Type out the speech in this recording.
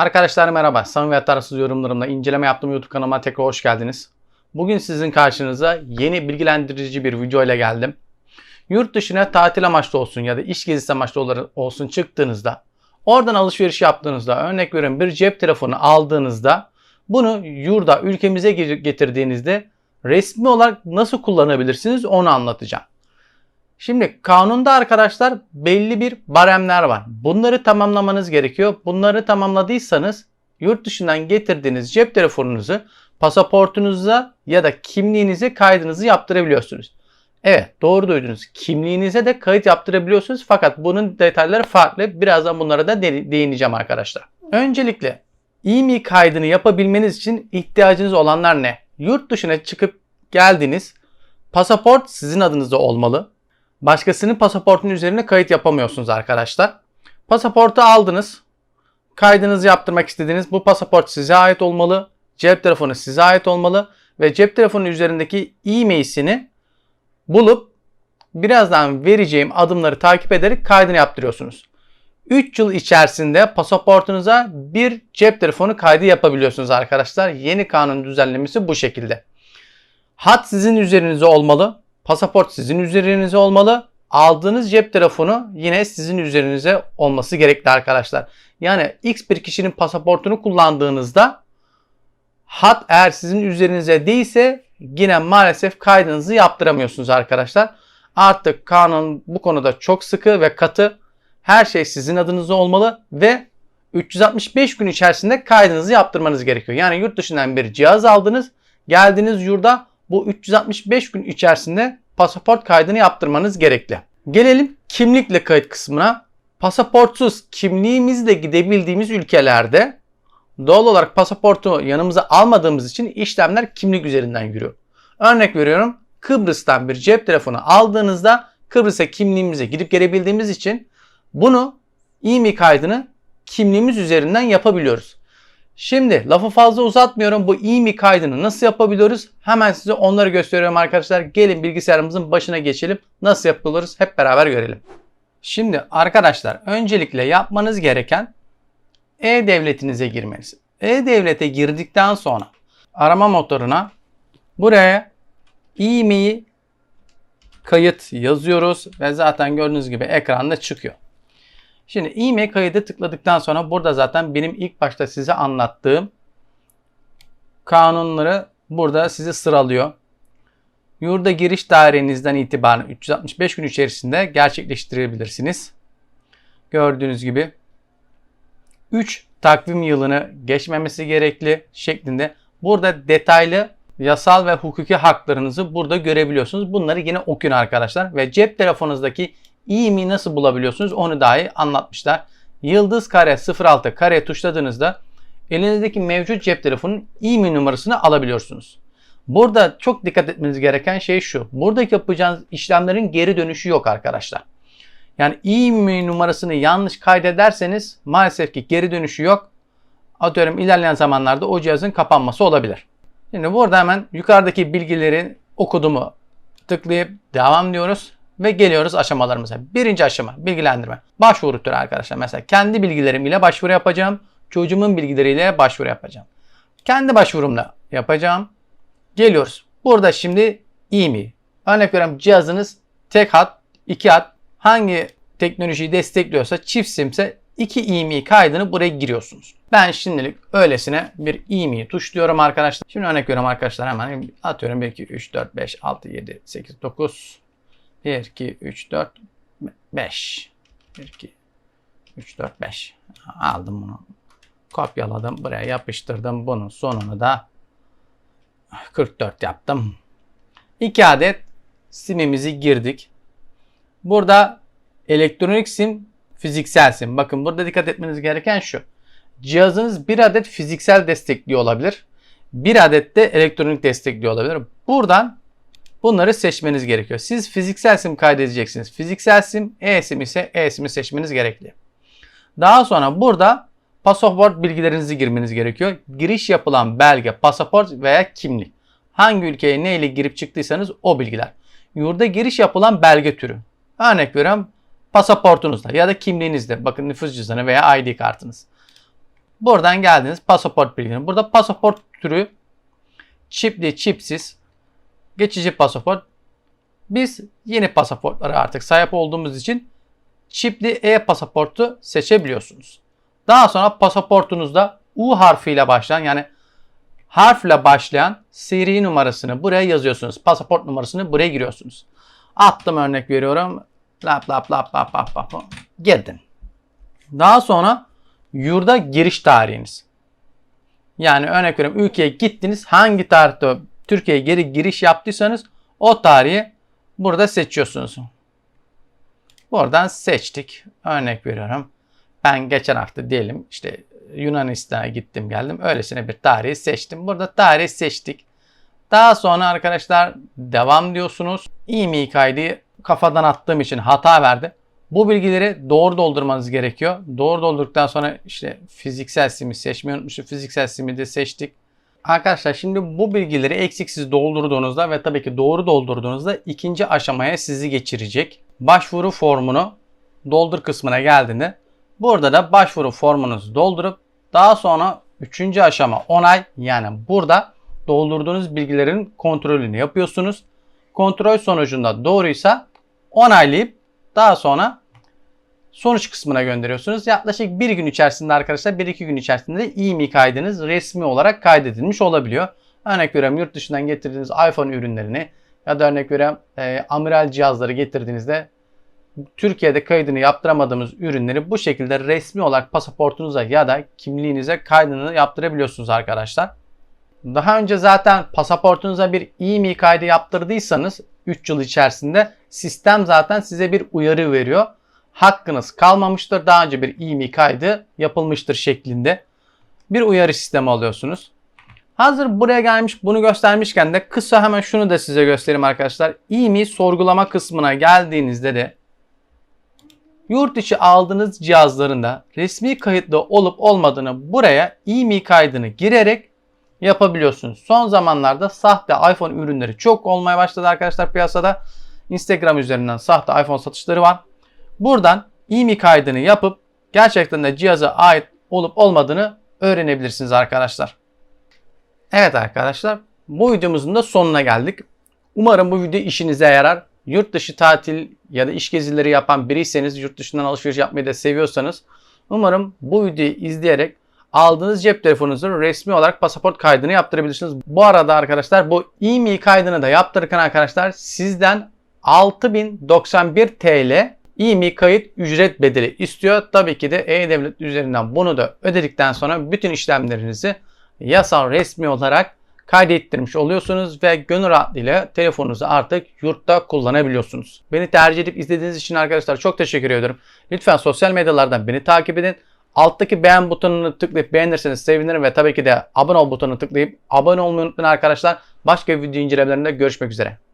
Arkadaşlar merhaba. Samimi ve tarafsız yorumlarımla inceleme yaptığım YouTube kanalıma tekrar hoş geldiniz. Bugün sizin karşınıza yeni bilgilendirici bir video ile geldim. Yurt dışına tatil amaçlı olsun ya da iş gezisi amaçlı olsun çıktığınızda, oradan alışveriş yaptığınızda, örnek veriyorum bir cep telefonu aldığınızda, bunu yurda, ülkemize getirdiğinizde resmi olarak nasıl kullanabilirsiniz onu anlatacağım. Şimdi kanunda arkadaşlar belli bir baremler var. Bunları tamamlamanız gerekiyor. Bunları tamamladıysanız yurt dışından getirdiğiniz cep telefonunuzu pasaportunuza ya da kimliğinize kaydınızı yaptırabiliyorsunuz. Evet doğru duydunuz. Kimliğinize de kayıt yaptırabiliyorsunuz fakat bunun detayları farklı. Birazdan bunlara da değineceğim arkadaşlar. Öncelikle IMEI kaydını yapabilmeniz için ihtiyacınız olanlar ne? Yurt dışına çıkıp geldiniz. Pasaport sizin adınızda olmalı. Başkasının pasaportunun üzerine kayıt yapamıyorsunuz arkadaşlar. Pasaportu aldınız. Kaydınızı yaptırmak istediğiniz bu pasaport size ait olmalı. Cep telefonu size ait olmalı. Ve cep telefonu üzerindeki e-mail'sini bulup birazdan vereceğim adımları takip ederek kaydını yaptırıyorsunuz. 3 yıl içerisinde pasaportunuza bir cep telefonu kaydı yapabiliyorsunuz arkadaşlar. Yeni kanun düzenlemesi bu şekilde. Hat sizin üzerinize olmalı. Pasaport sizin üzerinize olmalı. Aldığınız cep telefonu yine sizin üzerinize olması gerekli arkadaşlar. Yani X bir kişinin pasaportunu kullandığınızda hat eğer sizin üzerinize değilse yine maalesef kaydınızı yaptıramıyorsunuz arkadaşlar. Artık kanun bu konuda çok sıkı ve katı. Her şey sizin adınıza olmalı ve 365 gün içerisinde kaydınızı yaptırmanız gerekiyor. Yani yurt dışından bir cihaz aldınız, geldiniz yurda bu 365 gün içerisinde pasaport kaydını yaptırmanız gerekli. Gelelim kimlikle kayıt kısmına. Pasaportsuz kimliğimizle gidebildiğimiz ülkelerde doğal olarak pasaportu yanımıza almadığımız için işlemler kimlik üzerinden yürüyor. Örnek veriyorum Kıbrıs'tan bir cep telefonu aldığınızda Kıbrıs'a kimliğimize gidip gelebildiğimiz için bunu IMEI kaydını kimliğimiz üzerinden yapabiliyoruz. Şimdi lafı fazla uzatmıyorum. Bu IMEI kaydını nasıl yapabiliyoruz? Hemen size onları gösteriyorum arkadaşlar. Gelin bilgisayarımızın başına geçelim. Nasıl yapılırız hep beraber görelim. Şimdi arkadaşlar öncelikle yapmanız gereken e-devletinize girmeniz. E-devlete girdikten sonra arama motoruna buraya IMEI kayıt yazıyoruz ve zaten gördüğünüz gibi ekranda çıkıyor. Şimdi e-mail kaydı tıkladıktan sonra burada zaten benim ilk başta size anlattığım kanunları burada sizi sıralıyor. Yurda giriş tarihinizden itibaren 365 gün içerisinde gerçekleştirebilirsiniz. Gördüğünüz gibi 3 takvim yılını geçmemesi gerekli şeklinde burada detaylı yasal ve hukuki haklarınızı burada görebiliyorsunuz. Bunları yine okuyun arkadaşlar ve cep telefonunuzdaki İyi nasıl bulabiliyorsunuz onu dahi anlatmışlar. Yıldız kare 06 kare tuşladığınızda elinizdeki mevcut cep telefonunun e numarasını alabiliyorsunuz. Burada çok dikkat etmeniz gereken şey şu. Buradaki yapacağınız işlemlerin geri dönüşü yok arkadaşlar. Yani e numarasını yanlış kaydederseniz maalesef ki geri dönüşü yok. Atıyorum ilerleyen zamanlarda o cihazın kapanması olabilir. Şimdi burada hemen yukarıdaki bilgileri okudumu tıklayıp devam diyoruz. Ve geliyoruz aşamalarımıza. Birinci aşama bilgilendirme. Başvuru türü arkadaşlar. Mesela kendi bilgilerim ile başvuru yapacağım. Çocuğumun bilgileriyle başvuru yapacağım. Kendi başvurumla yapacağım. Geliyoruz. Burada şimdi e-mail. Örnek veriyorum cihazınız tek hat, iki hat hangi teknolojiyi destekliyorsa çift simse iki e-mail kaydını buraya giriyorsunuz. Ben şimdilik öylesine bir e-mail tuşluyorum arkadaşlar. Şimdi örnek veriyorum arkadaşlar hemen atıyorum 1, 2, 3, 4, 5, 6, 7, 8, 9, 1, 2, 3, 4, 5. 1, 2, 3, 4, 5. Aldım bunu. Kopyaladım. Buraya yapıştırdım. Bunun sonunu da 44 yaptım. 2 adet simimizi girdik. Burada elektronik sim, fiziksel sim. Bakın burada dikkat etmeniz gereken şu. Cihazınız bir adet fiziksel destekliyor olabilir. Bir adet de elektronik destekliyor olabilir. Buradan Bunları seçmeniz gerekiyor. Siz fiziksel sim kaydedeceksiniz. Fiziksel sim, e-sim ise e-sim'i seçmeniz gerekli. Daha sonra burada pasaport bilgilerinizi girmeniz gerekiyor. Giriş yapılan belge, pasaport veya kimlik. Hangi ülkeye neyle girip çıktıysanız o bilgiler. Yurda giriş yapılan belge türü. Örnek veriyorum pasaportunuzda ya da kimliğinizde. Bakın nüfus cüzdanı veya ID kartınız. Buradan geldiniz pasaport bilgileri. Burada pasaport türü çipli, çipsiz, geçici pasaport. Biz yeni pasaportlara artık sahip olduğumuz için çipli e-pasaportu seçebiliyorsunuz. Daha sonra pasaportunuzda U harfiyle başlayan yani harfle başlayan seri numarasını buraya yazıyorsunuz. Pasaport numarasını buraya giriyorsunuz. Attım örnek veriyorum. Lap lap lap lap lap lap. Girdin. Daha sonra yurda giriş tarihiniz. Yani örnek veriyorum ülkeye gittiniz. Hangi tarihte Türkiye'ye geri giriş yaptıysanız o tarihi burada seçiyorsunuz. Buradan seçtik. Örnek veriyorum. Ben geçen hafta diyelim işte Yunanistan'a gittim geldim. Öylesine bir tarihi seçtim. Burada tarihi seçtik. Daha sonra arkadaşlar devam diyorsunuz. İMİ kaydı kafadan attığım için hata verdi. Bu bilgileri doğru doldurmanız gerekiyor. Doğru doldurduktan sonra işte fiziksel simi seçmeyi unutmuşum. Fiziksel simi de seçtik. Arkadaşlar şimdi bu bilgileri eksiksiz doldurduğunuzda ve tabii ki doğru doldurduğunuzda ikinci aşamaya sizi geçirecek. Başvuru formunu doldur kısmına geldiğinde burada da başvuru formunuzu doldurup daha sonra üçüncü aşama onay yani burada doldurduğunuz bilgilerin kontrolünü yapıyorsunuz. Kontrol sonucunda doğruysa onaylayıp daha sonra sonuç kısmına gönderiyorsunuz. Yaklaşık bir gün içerisinde arkadaşlar 1-2 gün içerisinde İMİ kaydınız resmi olarak kaydedilmiş olabiliyor. Örnek veriyorum yurt dışından getirdiğiniz iPhone ürünlerini ya da örnek veriyorum e, amiral cihazları getirdiğinizde Türkiye'de kaydını yaptıramadığımız ürünleri bu şekilde resmi olarak pasaportunuza ya da kimliğinize kaydını yaptırabiliyorsunuz arkadaşlar. Daha önce zaten pasaportunuza bir İMİ kaydı yaptırdıysanız 3 yıl içerisinde sistem zaten size bir uyarı veriyor. Hakkınız kalmamıştır. Daha önce bir İMİ kaydı yapılmıştır şeklinde bir uyarı sistemi alıyorsunuz. Hazır buraya gelmiş bunu göstermişken de kısa hemen şunu da size göstereyim arkadaşlar. İMİ sorgulama kısmına geldiğinizde de yurt içi aldığınız cihazlarında resmi kayıtlı olup olmadığını buraya İMİ kaydını girerek yapabiliyorsunuz. Son zamanlarda sahte iPhone ürünleri çok olmaya başladı arkadaşlar piyasada. Instagram üzerinden sahte iPhone satışları var. Buradan IMEI kaydını yapıp gerçekten de cihaza ait olup olmadığını öğrenebilirsiniz arkadaşlar. Evet arkadaşlar bu videomuzun da sonuna geldik. Umarım bu video işinize yarar. Yurt dışı tatil ya da iş gezileri yapan biriyseniz, yurt dışından alışveriş yapmayı da seviyorsanız umarım bu videoyu izleyerek aldığınız cep telefonunuzun resmi olarak pasaport kaydını yaptırabilirsiniz. Bu arada arkadaşlar bu IMEI kaydını da yaptırırken arkadaşlar sizden 6091 TL IMEI kayıt ücret bedeli istiyor. Tabii ki de E-Devlet üzerinden bunu da ödedikten sonra bütün işlemlerinizi yasal resmi olarak kaydettirmiş oluyorsunuz ve gönül rahatlığıyla telefonunuzu artık yurtta kullanabiliyorsunuz. Beni tercih edip izlediğiniz için arkadaşlar çok teşekkür ediyorum. Lütfen sosyal medyalardan beni takip edin. Alttaki beğen butonunu tıklayıp beğenirseniz sevinirim ve tabii ki de abone ol butonunu tıklayıp abone olmayı unutmayın arkadaşlar. Başka video incelemelerinde görüşmek üzere.